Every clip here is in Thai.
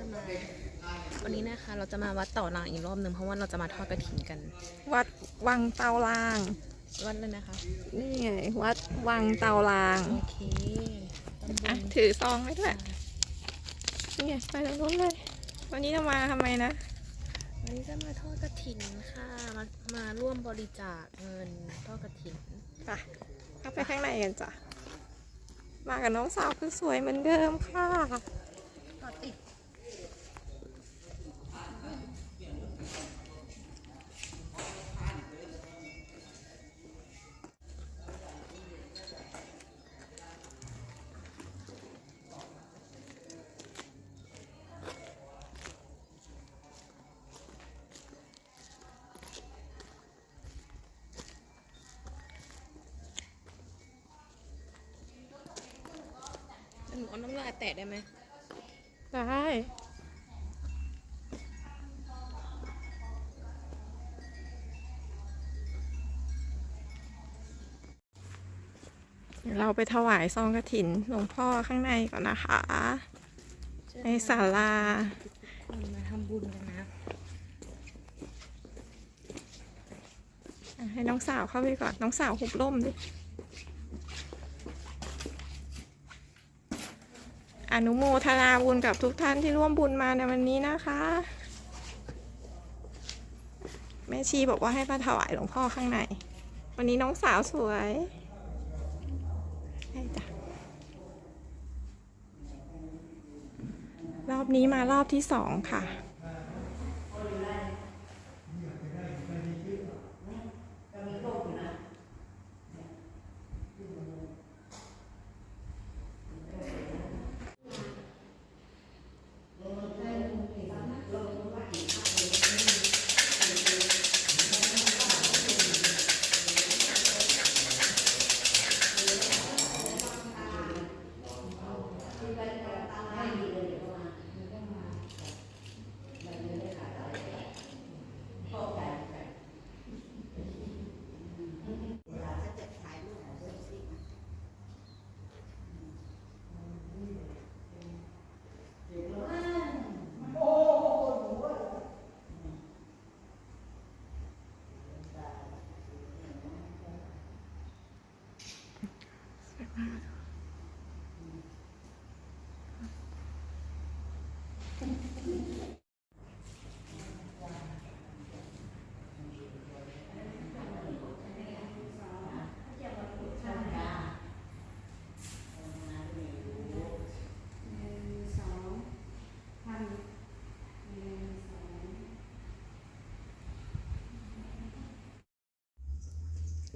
จะมา วันนี้นะคะ เราจะมาวัดต่อรางอีกรอบหนึ่งเพราะว่าเราจะมาทอดกระถินกัน วัดวังเตาลาง วัดเลยนะคะ นี่ไง วัดวังเตาลาง โอเคตำบอะลถือซองไว้ด้วยนี่ไงไปตรงนู้นเลย วันนี้จะมาทำไมนะ วันนี้จะมาทอดกระถินค่ะ มามาร่วมบริจาคเงินทอดกระถินไปเข้าไปข้างในกันจ้ะ มากับน้องสาวคือสวยเหมือนเดิมค่ะทอดติดหนูเอา น้ำลายแตะได้ไหมได้เดี๋ยวเราไปถวายซองกระถินหลวงพ่อข้างในก่อนนะคะ ในศาลาคนมาทำบุญกันนะอะให้น้องสาวเข้าไปก่อน น้องสาวหุบร่มดิ อนุโมทนาบุญกับทุกท่านที่ร่วมบุญมาในวันนี้นะคะ แม่ชีบอกว่าให้มาถวายหลวงพ่อข้างใน วันนี้น้องสาวสวยให้จ้ะรอบนี้มารอบที่สองค่ะ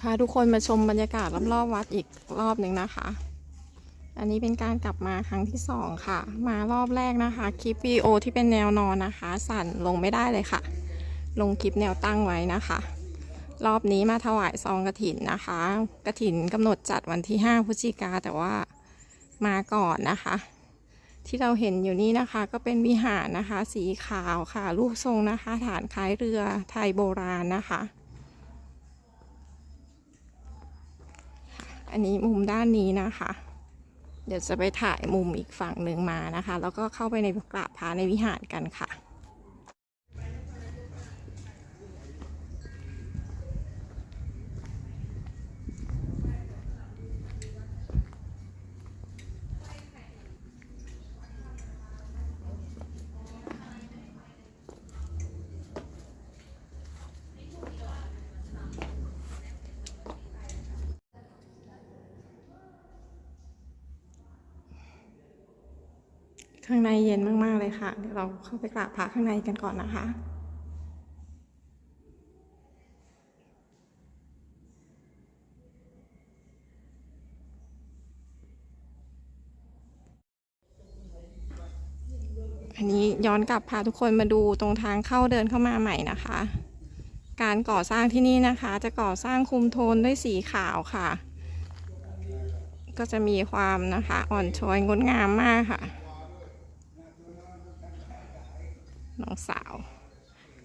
พาทุกคนมาชมบรรยากาศรอบๆวัดอีกรอบหนึ่งนะคะ อันนี้เป็นการกลับมาครั้งที่สองค่ะ มารอบแรกนะคะ คลิปวีโอที่เป็นแนวนอนนะคะ สั่นลงไม่ได้เลยค่ะ ลงคลิปแนวตั้งไว้นะคะ รอบนี้มาถวายซองกระถินนะคะ กระถินกำหนดจัดวันที่ 5พฤศจิกาแต่ว่ามาก่อนนะคะ ที่เราเห็นอยู่นี่นะคะก็เป็นวิหารนะคะ สีขาวค่ะ รูปทรงนะคะ ฐานคล้ายเรือไทยโบราณนะคะ อันนี้มุมด้านนี้นะคะ เดี๋ยวจะไปถ่ายมุมอีกฝั่งหนึ่งมานะคะ แล้วก็เข้าไปในกราบพระในวิหารกันค่ะ ข้างในเย็นมาก ๆ เลยค่ะ เดี๋ยวเราเข้าไปกราบพระข้างในกันก่อนนะคะอันนี้ย้อนกลับพาทุกคนมาดูตรงทางเข้าเดินเข้ามาใหม่นะคะ การก่อสร้างที่นี่นะคะ จะก่อสร้างคุมโทนด้วยสีขาวค่ะ ก็จะมีความนะคะ อ่อนช้อยงดงามมากค่ะ น้องสาว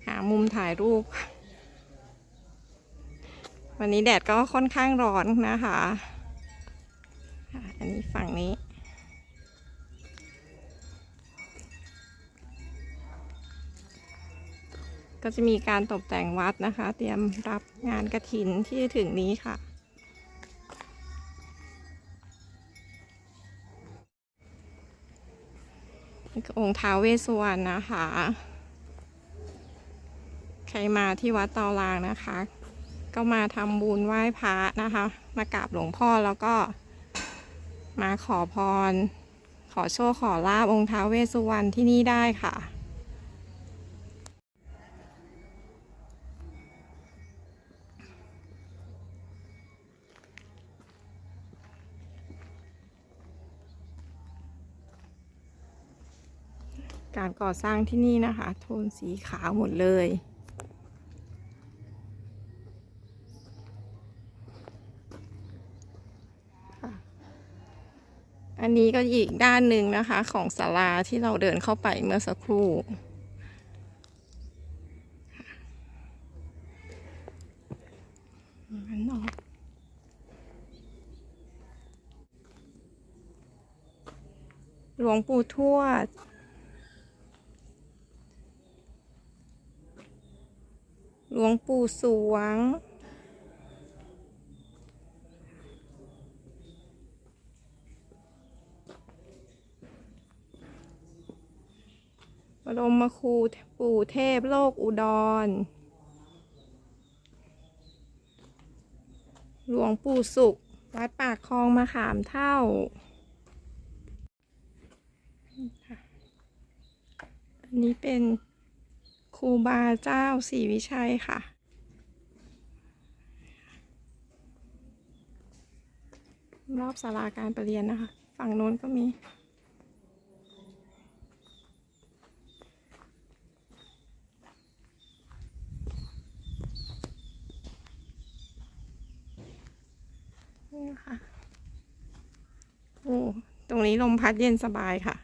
หามุมถ่ายรูป วันนี้แดดก็ค่อนข้างร้อนนะคะ อันนี้ฝั่งนี้ ก็จะมีการตกแต่งวัดนะคะ เตรียมรับงานกระถินที่ถึงนี้ค่ะ องค์ท้าวเวสสุวรรณนะคะ ใครมาที่วัดเตาลางนะคะ ก็มาทำบุญไหว้พระนะคะ มากราบหลวงพ่อแล้วก็ มาขอพร ขอโชคขอลาบองค์ท้าวเวสสุวรรณที่นี่ได้ค่ะ การก่อสร้างที่นี่นะคะ โทนสีขาวหมดเลย อันนี้ก็อีกด้านหนึ่งนะคะของศาลาที่เราเดินเข้าไปเมื่อสักครู่มันออกหลวงปู่ทวด หลวงปู่สวง บรมครูปู่เทพโลกอุดร หลวงปู่สุข วัดปากคลองมะขามเท่าอันนี้เป็น รูบาเจ้าศรีวิชัยค่ะ รอบศาลาการประเรียนนะคะ ฝั่งโน้นก็มีนี่ค่ะ โอ้ ตรงนี้ลมพัดเย็นสบายค่ะ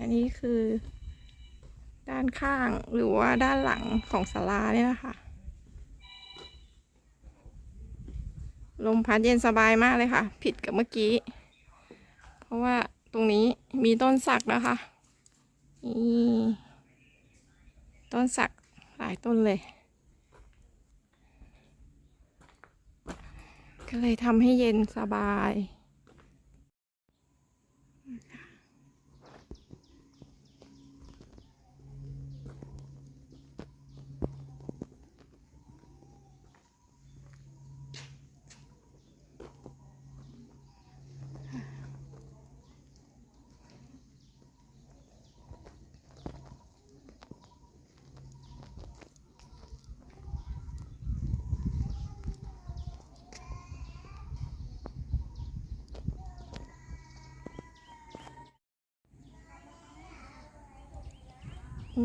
อันนี้คือ ด้าน ข้างหรือว่าด้านหลังของศาลาเนี่ยนะคะ ลมพัดเย็นสบายมากเลยค่ะ ผิดกับเมื่อกี้ เพราะว่าตรงนี้มีต้นสักนะคะนี่ต้นสักหลายต้นเลย ก็เลยทำให้เย็นสบาย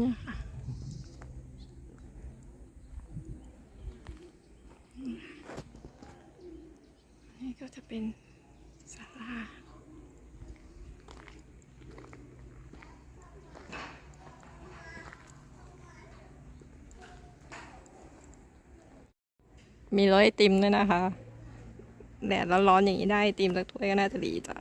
นี่ค่ะนี่ก็จะเป็นศาลามีรถไอติมด้วยนะคะ แดดร้อนๆอย่างนี้ได้ไอติมสักถ้วยก็น่าจะดีจ้ะ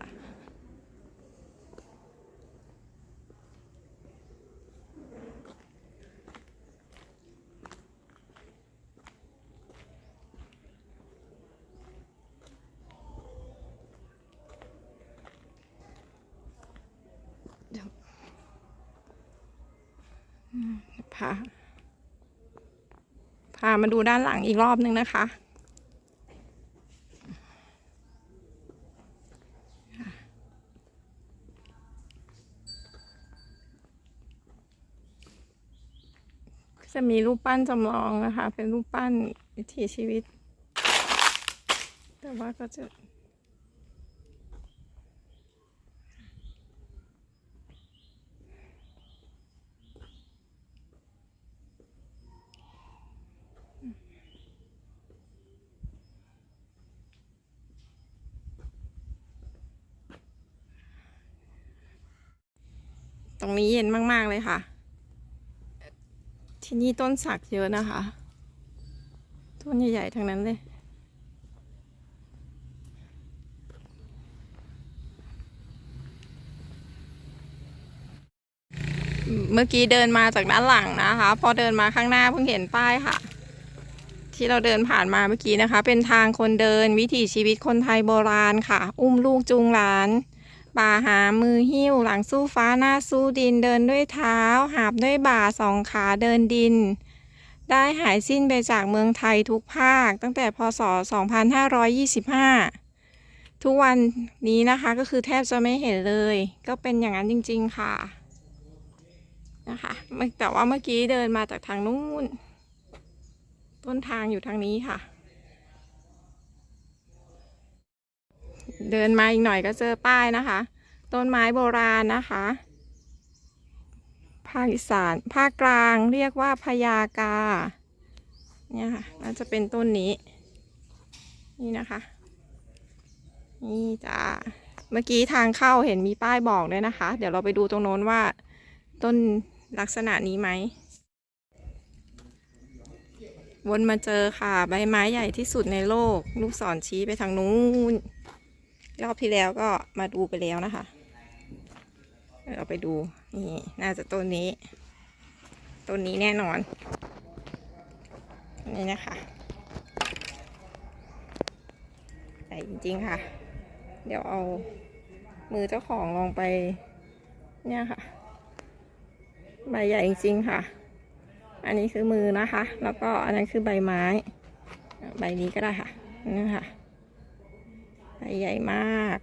พาพามาดูด้านหลังอีกรอบนึงนะคะ จะมีรูปปั้นจำลองนะคะ เป็นรูปปั้นวิถีชีวิต แต่ว่าก็จะ ตรงนี้เย็นมากๆเลยค่ะ ที่นี่ต้นสักเยอะนะคะ ต้นใหญ่ๆทั้งนั้นเลยเมื่อกี้เดินมาจากด้านหลังนะคะ พอเดินมาข้างหน้าเพิ่งเห็นป้ายค่ะ ที่เราเดินผ่านมาเมื่อกี้นะคะ เป็นทางคนเดินวิถีชีวิตคนไทยโบราณค่ะ อุ้มลูกจูงหลาน บ่าหามือหิ้ว หลังสู้ฟ้าหน้าสู้ดินเดินด้วยเท้า หาบด้วยบ่าสองขาเดินดิน ได้หายสิ้นไปจากเมืองไทยทุกภาค ตั้งแต่พศ 2525 ทุกวันนี้นะคะก็คือแทบจะไม่เห็นเลย ก็เป็นอย่างนั้นจริง ๆ ค่ะนะคะแต่ว่าเมื่อกี้เดินมาจากทางนู้น ต้นทางอยู่ทางนี้ค่ะ เดินมาอีกหน่อยก็เจอป้ายนะคะ ต้นไม้โบราณนะคะ ภาคอีสานภาคกลางเรียกว่าพญากา เนี่ยค่ะน่าจะเป็นต้นนี้ นี่นะคะ นี่จ้าเมื่อกี้ทางเข้าเห็นมีป้ายบอกด้วยนะคะ เดี๋ยวเราไปดูตรงโน้นว่า ต้นลักษณะนี้ไหม วนมาเจอค่ะ ใบไม้ใหญ่ที่สุดในโลก ลูกศรชี้ไปทางนู้น รอบที่แล้วก็มาดูไปแล้วนะคะเดี๋ยวเราไปดูนี่น่าจะต้นนี้ต้นนี้แน่นอน นี่นะคะใหญ่จริงๆค่ะ เดี๋ยวเอามือเจ้าของลองไป เนี่ยค่ะใบใหญ่จริงๆค่ะ อันนี้คือมือนะคะ แล้วก็อันนั้นคือใบไม้ ใบนี้ก็ได้ค่ะนี่ค่ะ ใหญ่มาก